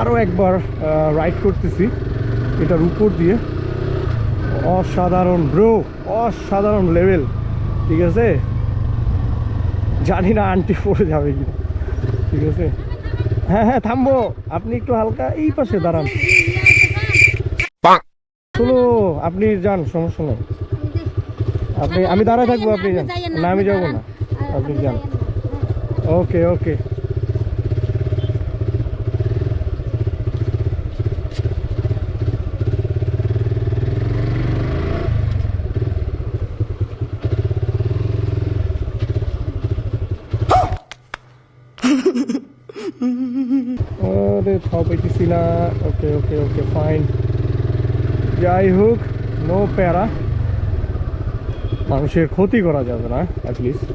আরও একবার রাইড করতেছি। এটার উপর দিয়ে। অসাধারণ ব্রো অসাধারণ লেভেল ঠিক আছে? জানি না আন্টি পড়ে যাবে কি ঠিক আছে? হ্যাঁ হ্যাঁ থামবো। আপনি একটু হালকা এই পাশে দাঁড়ান। চলো, আপনি যান, সমস্যা নেই। আপনি, আমি দাঁড়ায় থাকব, আপনি যান। না, আমি যাব না। আপনি যান। ওকে ওকে। আরে থাও পাইতেছি না। ওকে ওকে ওকে ফাইন যাই হোক নো প্যারা। মানুষের ক্ষতি করা যাবে না অ্যাটলিস্ট